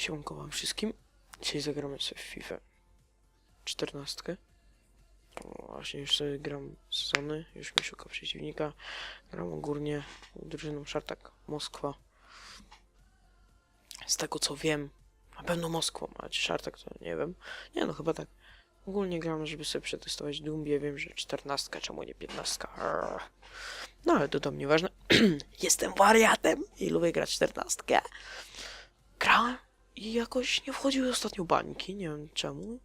Siemanko wam wszystkim. Dzisiaj zagramy sobie w FIFA 14. O, właśnie już sobie gram sezony, już mi szuka przeciwnika. Gram ogólnie drużyną Szartak Moskwa. Z tego co wiem, na pewno Moskwa, a czy Szartak to nie wiem. Nie no, chyba tak. Ogólnie gram, żeby sobie przetestować Dumbię. Wiem, że 14, czemu nie 15. Arr. No ale to tam nieważne. Jestem wariatem i lubię grać 14. Grałem i jakoś nie wchodziły ostatnio bańki, nie wiem czemu.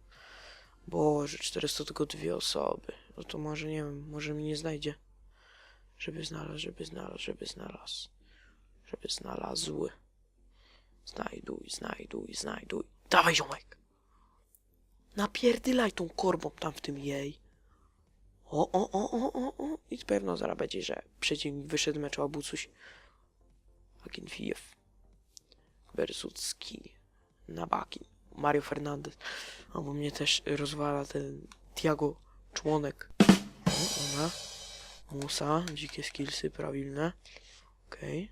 Boże, 400 tylko dwie osoby. No to może, nie wiem, może mi nie znajdzie. Żeby znalazł, żeby znalazł, żeby znalazł. Żeby znalazł. Znajduj, znajduj, znajduj. Dawaj, ziomek! Napierdylaj tą korbą tam w tym jej. O, o, o, o, o, o. I pewno zaraz będzie, że przeciwnik wyszedł meczu albo coś. Akinfijew. Bersucki. Nabakin. Mario Fernandez. Albo mnie też rozwala ten Tiago Członek. O, ona. Musa. Dzikie skillsy prawilne. Okej.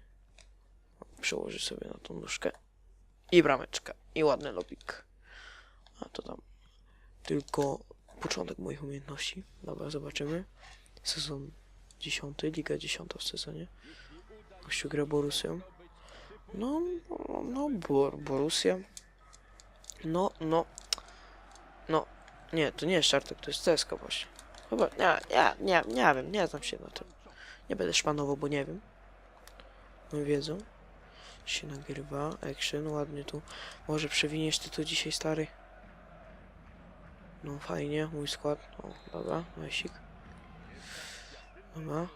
Przełożę sobie na tą nóżkę. I brameczka. I ładny lobik. A to tam tylko początek moich umiejętności. Dobra, zobaczymy. Sezon 10, Liga 10 w sezonie. Gościu gra Borusią. No, no, Bor. No, no. No. Nie, to nie jest Szartek, to jest CSKA właśnie. Chyba, nie, nie, nie, nie wiem, nie znam się na tym. Nie będę szpanował, bo nie wiem. Moi wiedzą. Się nagrywa, action, ładnie tu. Może przewiniesz ty to dzisiaj, stary? No fajnie, mój skład. O, dobra, najsik. Dobra.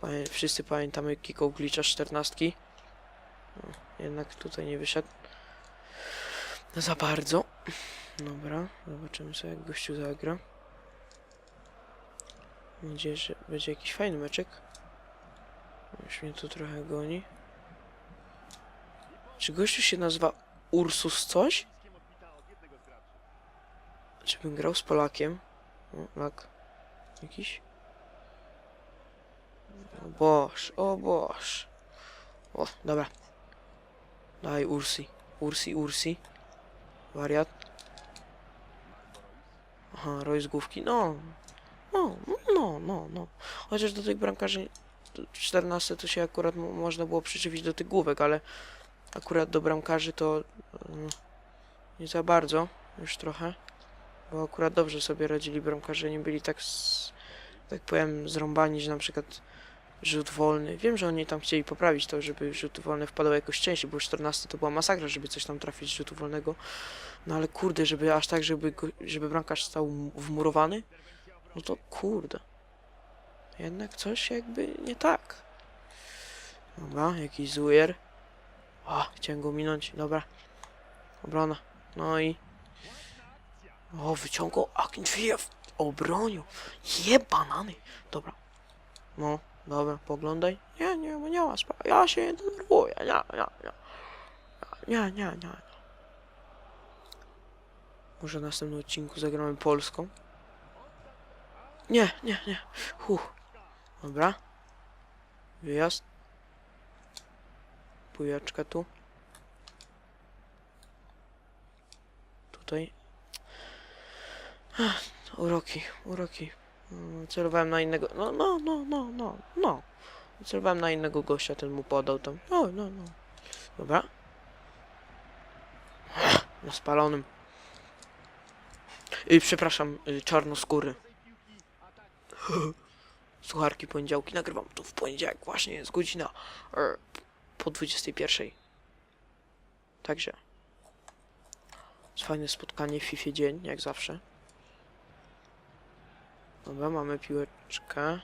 Pamię wszyscy pamiętamy Kiko Glicza 14. O, jednak tutaj nie wyszedł. Za bardzo. Dobra, zobaczymy sobie jak gościu zagra. Mam nadzieję, że będzie jakiś fajny meczek. Już mnie tu trochę goni. Czy gościu się nazywa Ursus coś? Czy bym grał z Polakiem? O, lak. Jakiś? O boż, o boż. O, dobra. Daj Ursi. Ursi, Ursi. Wariat. Aha, roj z główki. No. No, no, no, no. Chociaż do tych bramkarzy 14 to się akurat mo- można było przyczepić do tych główek, ale akurat do bramkarzy to mm, nie za bardzo. Już trochę. Bo akurat dobrze sobie radzili bramkarze, nie byli tak, s- tak powiem, zrąbani, że na przykład rzut wolny. Wiem, że oni tam chcieli poprawić to, żeby rzut wolny wpadał jakoś częściej, bo 14 to była masakra, żeby coś tam trafić z rzutu wolnego. No ale kurde, żeby aż tak, żeby, żeby bramkarz stał wmurowany, no to kurde. Jednak coś jakby nie tak. Dobra, jakiś zujer. O, chciałem go minąć, dobra. Obrona. No i... O, wyciągał Akinfiew. Obronił. Je banany. Dobra. No, dobra, poglądaj. Nie, nie, nie ma sprawy. Ja się nie denerwuję. Nie, nie, nie. Nie, nie, nie. Może w następnym odcinku zagramy polską? Nie, nie, nie. Huh. Dobra. Wyjazd. Pujaczka tu. Tutaj. Ach, uroki, uroki. Mm, Celowałem na innego. No, no, no, no, no, no. Celowałem na innego gościa, ten mu podał tam. No, no, no. Dobra. Na spalonym. Y, przepraszam, y, czarnoskóry. Słucharki poniedziałki. Nagrywam tu w poniedziałek. Właśnie jest godzina e, po 21. Także. Fajne spotkanie w FIFA dzień, jak zawsze. Dobra, mamy piłeczkę.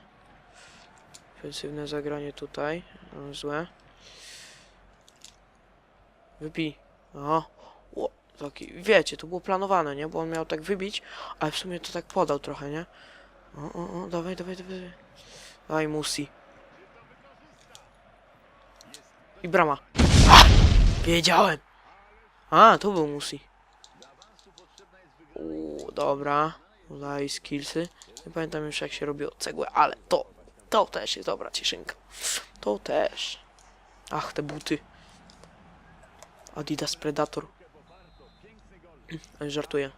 Ofensywne zagranie tutaj. No, złe. Wybij. O, o, taki, wiecie, to było planowane, nie? Bo on miał tak wybić, ale w sumie to tak podał trochę, nie? O, o, o, dawaj, dawaj, dawaj. Dawaj, Musi. I brama. A, wiedziałem. A, to był Musi. Uuu, dobra. Daj skillsy. Nie pamiętam już jak się robiło cegłę, ale to, to też jest dobra cieszynka. To też. Ach, te buty. Adidas Predator. Żartuję.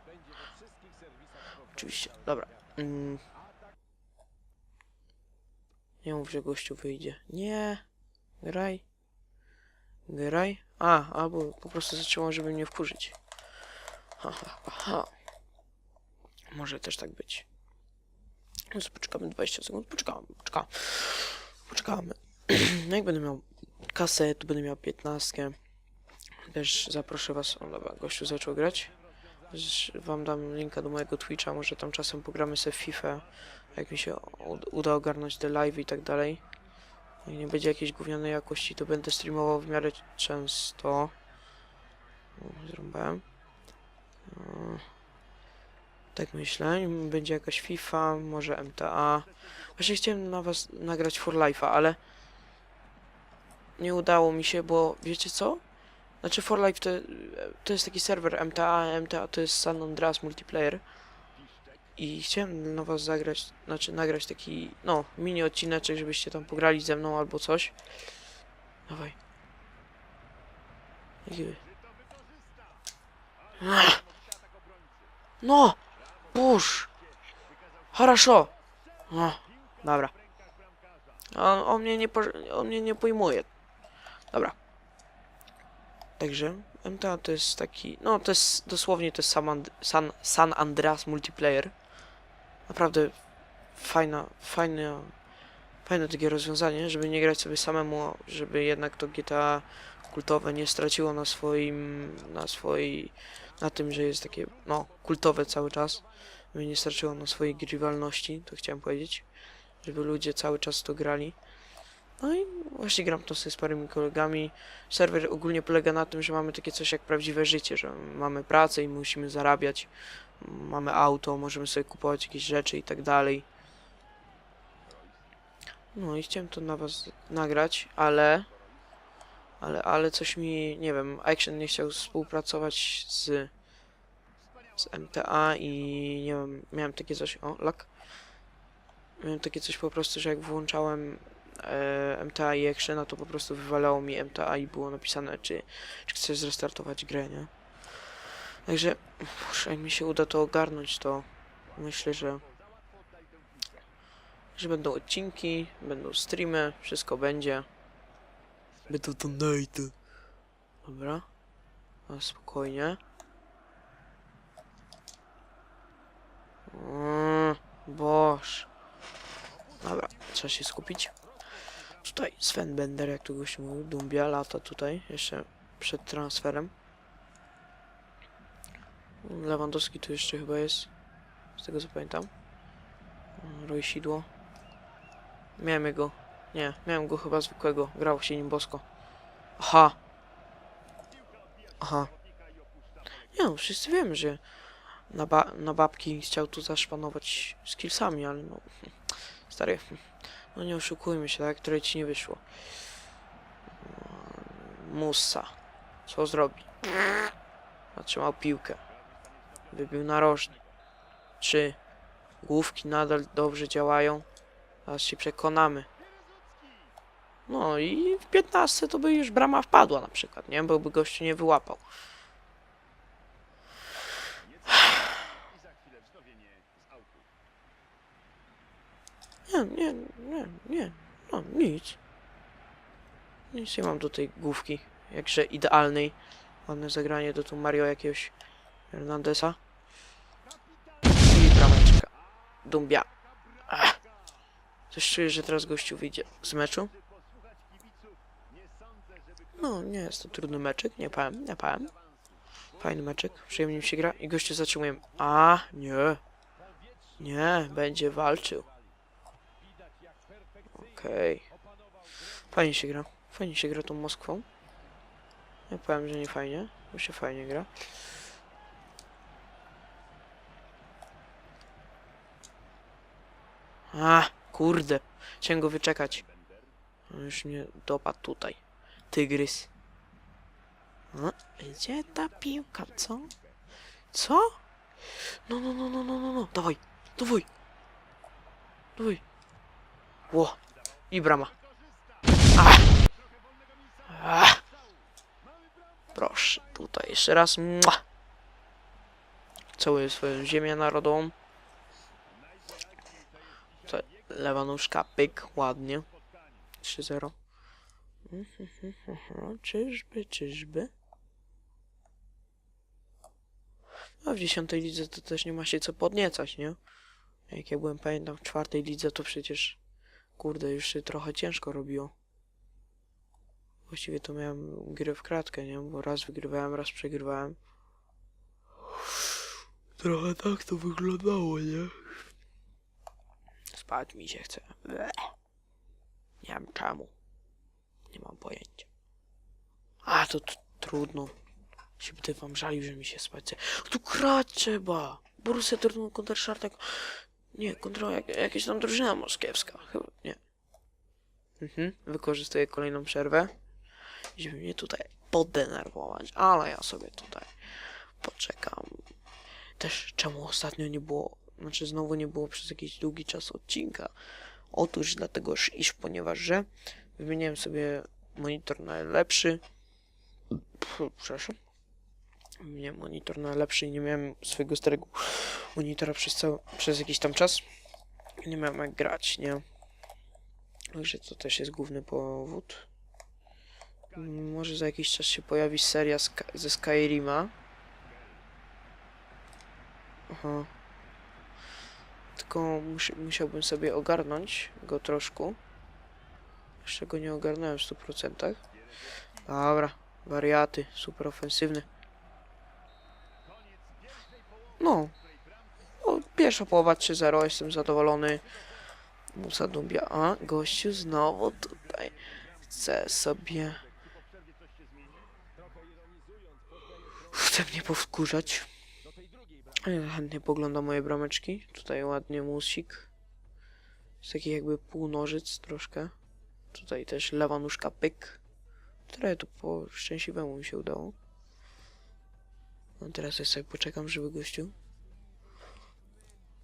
Oczywiście, dobra. Mm. Nie mów, że gościu wyjdzie. Nie. Graj. Graj. A, albo po prostu zaczęło, żeby mnie wkurzyć. Ha, ha, ha. Może też tak być. Poczekamy 20 sekund. Poczekamy, poczekamy. Poczekamy. No jak będę miał kasę, to będę miał 15. Też zaproszę was. O dobra, gościu zaczął grać. Wam dam linka do mojego Twitcha, może tam czasem pogramy sobie FIFA, jak mi się ud- uda ogarnąć te live i tak dalej. Jak nie będzie jakiejś gównianej jakości, to będę streamował w miarę często. Zrąbałem. Tak myślę, będzie jakaś FIFA, może MTA. Właśnie chciałem na was nagrać For Life'a, ale nie udało mi się, bo wiecie co? Znaczy For Life to, to jest taki serwer MTA, MTA to jest San Andreas Multiplayer. I chciałem na was zagrać, znaczy nagrać taki, no, mini odcineczek, żebyście tam pograli ze mną albo coś. Dawaj. No! Push! Хорошо! No, dobra. On, on, mnie nie po, on mnie nie pojmuje. Dobra. Także MTA to jest taki, no to jest dosłownie to jest San, And- San, San Andreas multiplayer. Naprawdę fajna, fajne, fajne takie rozwiązanie, żeby nie grać sobie samemu, żeby jednak to GTA kultowe nie straciło na swoim, na swojej, na tym, że jest takie, no, kultowe cały czas. Żeby nie straciło na swojej grywalności, to chciałem powiedzieć. Żeby ludzie cały czas to grali. No i właśnie gram to sobie z parymi kolegami. Serwer ogólnie polega na tym, że mamy takie coś jak prawdziwe życie, że mamy pracę i musimy zarabiać. Mamy auto, możemy sobie kupować jakieś rzeczy i tak dalej. No i chciałem to na was nagrać, ale... Ale, ale coś mi, nie wiem, Action nie chciał współpracować z... z MTA i nie wiem, miałem takie coś... O, lak. Miałem takie coś po prostu, że jak włączałem e, MTA i Actiona, to po prostu wywalało mi MTA i było napisane, czy, czy chcesz zrestartować grę, nie? Także, kurczę, jak mi się uda to ogarnąć, to myślę, że że będą odcinki, będą streamy, wszystko będzie. Będą donaty. Dobra. A spokojnie. Mm, Boż. Dobra, trzeba się skupić. Tutaj Sven Bender, jak tu goś mówił, Dumbia lata tutaj, jeszcze przed transferem. Lewandowski tu jeszcze chyba jest, z tego co pamiętam. Roy Sidło. Miałem jego, nie, miałem go chyba zwykłego, grał się nim bosko. Aha. Aha. Nie no, wszyscy wiemy, że na, ba na babki chciał tu zaszpanować skillsami, ale no, stary, no nie oszukujmy się, tak, które ci nie wyszło. Musa. Co zrobi? Zatrzymał piłkę. Wybił narożny. Czy główki nadal dobrze działają? Zaraz się przekonamy. No i w 15 to by już brama wpadła na przykład, nie? Bo by gościu nie wyłapał. Nie, nie, nie, nie. No, nic. Nic nie mam do tej główki. Jakże idealnej. Ładne zagranie do tu Mario jakiegoś Hernandesa. I brameczka. Dumbia. Ach. Coś czuję, że teraz gościu wyjdzie z meczu. No, nie jest to trudny meczek. Nie powiem, nie powiem. Fajny meczek. Przyjemnie mi się gra. I gościu zatrzymuje. A, nie. Nie, będzie walczył. Okej. Fajnie się gra. Fajnie się gra tą Moskwą. Ja powiem, że nie fajnie, bo się fajnie gra. A, kurde. Chciałem go wyczekać. On już mnie dopadł tutaj. Tygrys. No, gdzie ta piłka, co? Co? No, no, no, no, no, no, no. Dawaj, dawaj. Dawaj. Ło. I brama. Ach. Ach. Proszę, tutaj jeszcze raz. Mua. całuję swoją ziemię narodową. To lewa pyk, ładnie. 3-0. Czyżby, czyżby? A w dziesiątej lidze to też nie ma się co podniecać, nie? Jak ja byłem, pamiętam, w czwartej lidze, to przecież, kurde, już się trochę ciężko robiło. Właściwie to miałem grę w kratkę, nie? Bo raz wygrywałem, raz przegrywałem. Trochę tak to wyglądało, nie? Spać mi się chce. Nie wiem czemu. Nie mam pojęcia. A, to trudno. Się będę wam żalił, że mi się spać chce. Tu grać trzeba. Borussia Dortmund kontra Szartek. Nie, kontra jak, jakaś tam drużyna moskiewska. Chyba, nie. Mhm, wykorzystuję kolejną przerwę. Żeby mnie tutaj podenerwować. Ale ja sobie tutaj poczekam. Też czemu ostatnio nie było, znaczy znowu nie było przez jakiś długi czas odcinka. Otóż dlatego, iż ponieważ, że wymieniłem sobie monitor na lepszy. Przepraszam. Wymieniłem monitor na lepszy i nie miałem swojego starego monitora przez, cały, przez jakiś tam czas. Nie miałem jak grać, nie? Także to też jest główny powód. Może za jakiś czas się pojawi seria ze Skyrima. Aha. Tylko musi, musiałbym sobie ogarnąć go troszkę. Jeszcze go nie ogarnąłem w 100%. Dobra, wariaty, super ofensywny. No. no pierwsza połowa 3-0, jestem zadowolony. Musa Dubia. A, gościu znowu tutaj chce sobie... Chce mnie powkurzać. Chętnie poglądam moje brameczki. Tutaj ładnie musik. Jest taki jakby półnożyc troszkę. Tutaj też lewa nóżka pyk. Trochę tu po szczęśliwemu mi się udało. No teraz ja sobie poczekam, żeby gościu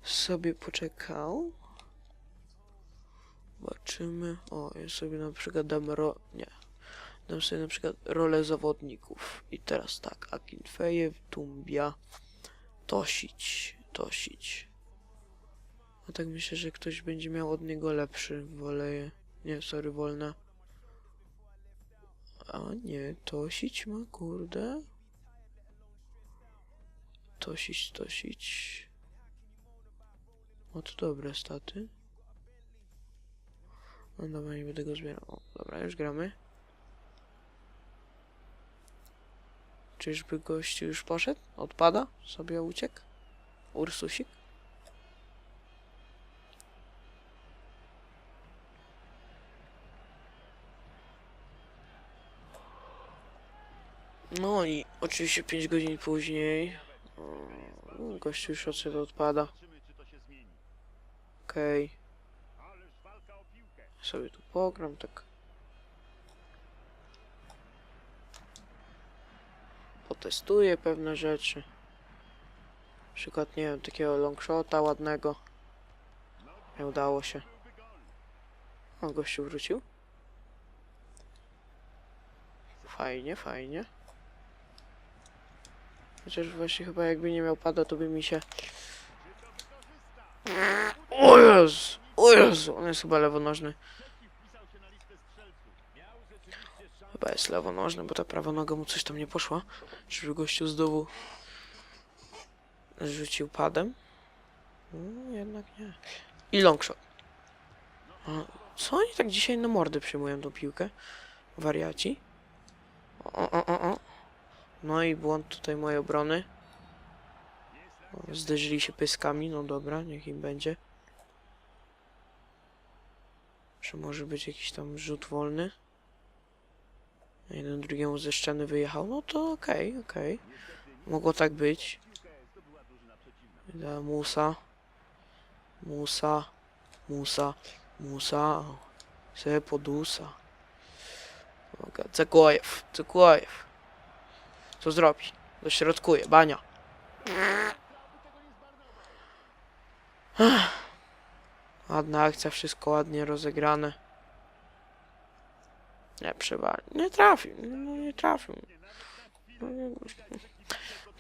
sobie poczekał. Zobaczymy. O, ja sobie na przykład dam ro... Nie. Dam sobie na przykład rolę zawodników. I teraz tak. Akinfejew, Tumbia, Tosić, Tosić. A tak myślę, że ktoś będzie miał od niego lepszy. Wolę... Nie, sorry, wolne. A nie, Tosić ma, kurde. Tosić, Tosić. O, to dobre staty. No dobra, nie będę go zbierał. O, dobra, już gramy. Czyżby gościu już poszedł? Odpada? Sobie uciekł? Ursusik? No i oczywiście 5 godzin później. O, gościu już odszedł, odpada. Okej. Sobie tu pogram, tak. Potestuję pewne rzeczy. Na przykład, nie wiem, takiego longshota ładnego. Nie udało się. O, gościu wrócił. Fajnie, fajnie. Chociaż właśnie chyba jakby nie miał pada, to by mi się... O Jezu! O Jezu! On jest chyba lewonożny. Chyba jest lewonożny, bo ta prawa noga mu coś tam nie poszła. Żeby gościu z dołu rzucił padem. No, jednak nie. I longshot. Co oni tak dzisiaj na mordy przyjmują tą piłkę? Wariaci. O, o, o, o. No i błąd tutaj mojej obrony. Zderzyli się pyskami, no dobra, niech im będzie. Czy może być jakiś tam rzut wolny? Jeden drugiemu ze ściany wyjechał, no to okej, okej. Mogło tak być. Da Musa. Musa. Musa. Musa. Se podusa. Uwaga, Cegojew. Co zrobi? Dośrodkuje. Bania. Ładna akcja, wszystko ładnie rozegrane. Nie, przewali. Nie trafił. No, nie trafił. No, nie-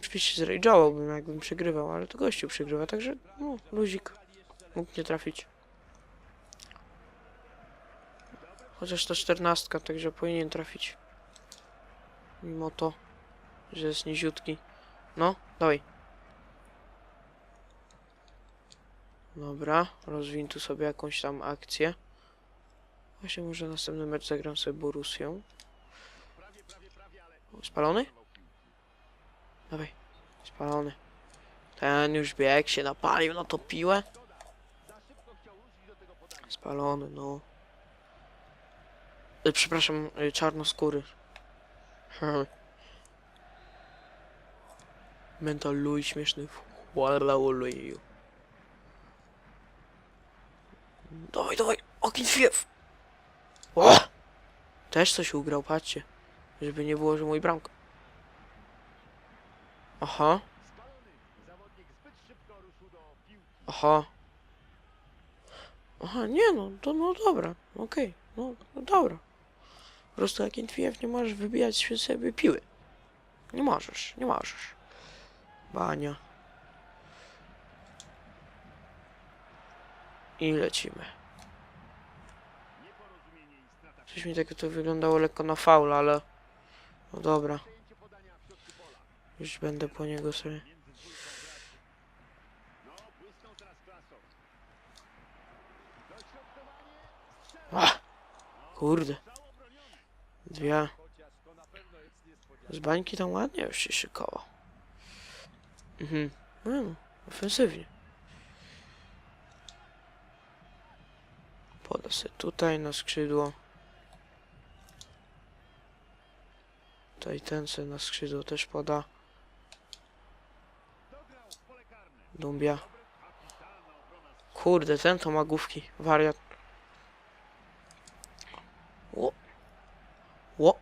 oczywiście jakbym przegrywał, ale to gościu przegrywa, także no, luzik. Mógł nie trafić. Chociaż to czternastka, także powinien trafić. Mimo to, że jest niziutki. No, dawaj. Dobra, rozwin tu sobie jakąś tam akcję. Właśnie może następny mecz zagram sobie Borusią. O, Spalony? Dawaj, spalony. Ten już bieg się napalił na to piłę. Spalony, no. E, przepraszam, e, czarnoskóry. Mental Louis śmieszny. Walla oluju. Dawaj, dawaj, ogień fiew. O! Też coś ugrał, patrzcie. Żeby nie było, że mój bramka. Aha. Aha. Aha, nie no, to no dobra, okej, no, no dobra. Po prostu jak Intwiew nie możesz wybijać sobie piły. Nie możesz, nie możesz. Bania. I lecimy. Coś mi tak to wyglądało lekko na faul, ale... No dobra. Już będę po niego sobie... Ach, kurde. Dwie. Z bańki tam ładnie już się szykował. Mhm. No, ofensywnie. Poda się tutaj na skrzydło. Tutaj ten se na skrzydło też poda. Dumbia. Kurde, ten to ma główki. Wariat. Ło. Ło.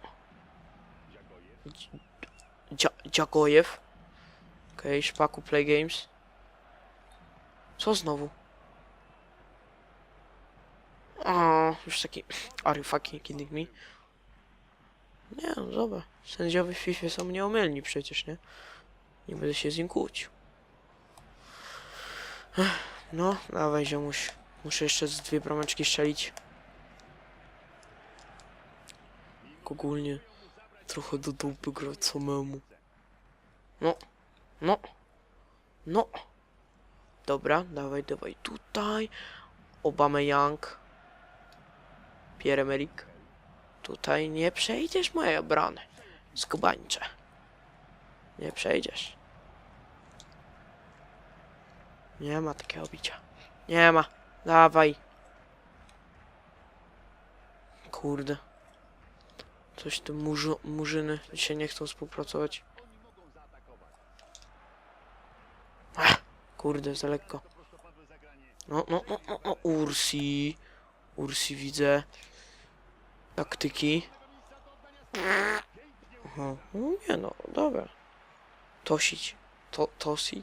Dzia. Okej, okay, Szpaku Play Games. Co znowu? A, już taki... Are you fucking kidding me? Nie, no dobra. Sędziowie w FIFA są nieomylni przecież, nie? Nie będę się z nim kłócił. No, dawaj ziomuś. Muszę jeszcze z dwie brameczki strzelić. Ogólnie trochę do dupy grać samemu. No, no, no. Dobra, dawaj, dawaj tutaj. Obama Young. Pierre Emerick. Tutaj nie przejdziesz mojej obrony. Skubańcze. Nie przejdziesz. Nie ma takiego bicia. Nie ma. Dawaj. Kurde. Coś te murzyny się nie chcą współpracować. Ach, kurde, za lekko. No, no, no, no, no, Ursi. Ursi widzę. Taktyki. Aha, no nie no, dobra. Tosić. To, tosi.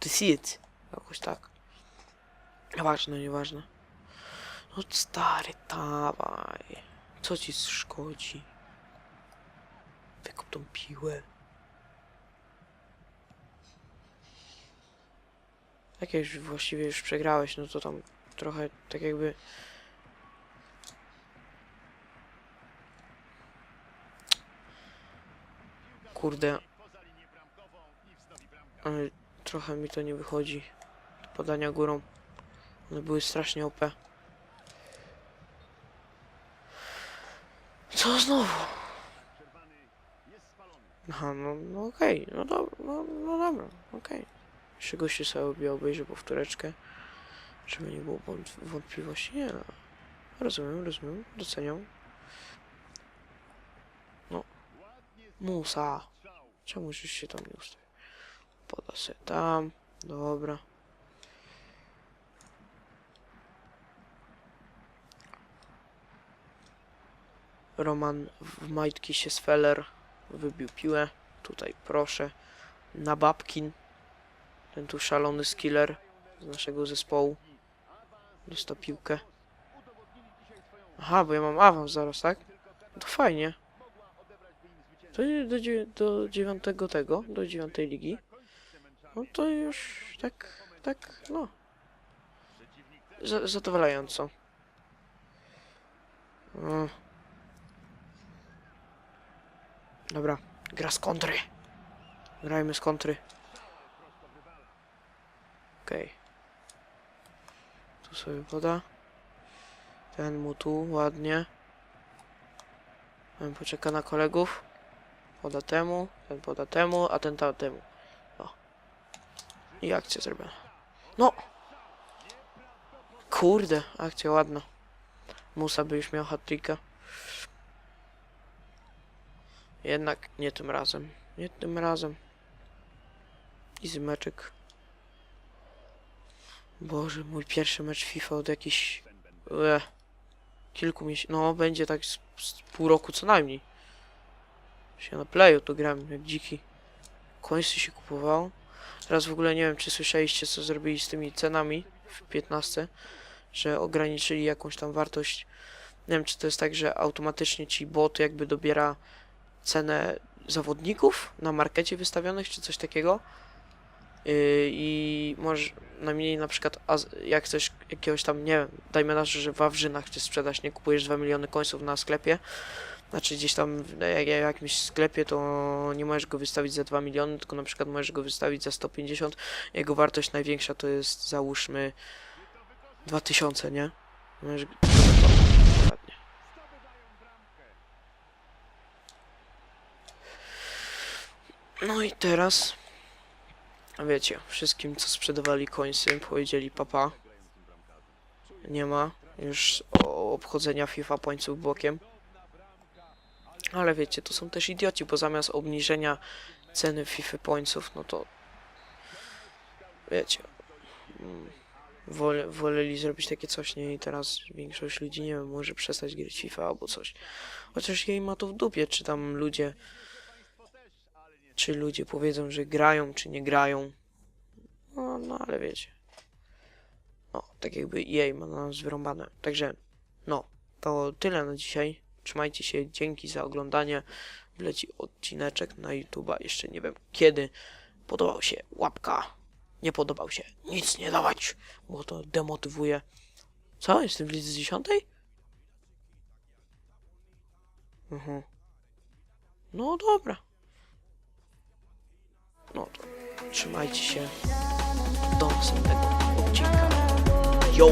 Tosić. Jakoś tak. Nieważne, nieważne. No stary, dawaj. Co ci szkodzi? Wykup tą piłę. Jak już właściwie już przegrałeś, no to tam trochę tak jakby... Kurde. Ale trochę mi to nie wychodzi. Podania górą. One były strasznie OP. Co znowu? Aha, no, no okej, no dobra, no, no dobra, okej. Jeszcze goście sobie obie obejrzę powtóreczkę, żeby nie było wąt- wątpliwości, nie no. Rozumiem, rozumiem, doceniam. No. Musa. Czemu żeś się tam nie ustawił? Poda się tam, dobra. Roman w majtki się z Feller wybił piłę. Tutaj proszę. Na Babkin. Ten tu szalony skiller z naszego zespołu. Dostał piłkę. Aha, bo ja mam awans zaraz, tak? To fajnie. To do, do dziewiątego tego, do dziewiątej ligi. No to już tak, tak, no. Za- Zadowalająco. Mm. Dobra, gra z kontry. Grajmy z kontry. Okej. Tu sobie poda. Ten mu tu, ładnie. Ten poczeka na kolegów. Poda temu, ten poda temu, a ten ta temu. O. I akcja zrobiona. No! Kurde, akcja ładna. Musa by już miał hat Jednak nie tym razem. Nie tym razem. Easy meczek. Boże, mój pierwszy mecz FIFA od jakichś... E, kilku miesięcy... No, będzie tak z, z pół roku co najmniej. Się na playu to gram jak dziki. Końcy się kupowało. Teraz w ogóle nie wiem, czy słyszeliście, co zrobili z tymi cenami w 15, że ograniczyli jakąś tam wartość. Nie wiem, czy to jest tak, że automatycznie ci bot jakby dobiera cenę zawodników na markecie wystawionych, czy coś takiego. Yy, I może najmniej na przykład, jak chcesz jakiegoś tam, nie wiem, dajmy na że w Wawrzynach chcesz sprzedać, nie kupujesz 2 miliony końców na sklepie, znaczy gdzieś tam w jak- jak- jakimś sklepie, to nie możesz go wystawić za 2 miliony, tylko na przykład możesz go wystawić za 150. Jego wartość największa to jest załóżmy 2000, nie? Możesz... No i teraz wiecie, wszystkim co sprzedawali końcy powiedzieli papa. Nie ma już obchodzenia FIFA pońców bokiem. Ale wiecie, to są też idioci, bo zamiast obniżenia ceny FIFA pońców, no to wiecie, mm, wole, woleli zrobić takie coś, nie? I teraz większość ludzi, nie wiem, może przestać grać FIFA albo coś. Chociaż jej ma to w dupie, czy tam ludzie, czy ludzie powiedzą, że grają, czy nie grają. No, no ale wiecie. No, tak jakby jej ma na nas wyrąbane. Także, no, to tyle na dzisiaj. Trzymajcie się, dzięki za oglądanie. Wleci odcineczek na YouTube'a, jeszcze nie wiem kiedy. Podobał się, łapka. Nie podobał się, nic nie dawać, bo to demotywuje. Co? Jestem w lidze dziesiątej? Mhm. No dobra. No to trzymajcie się. Do następnego odcinka. Yo!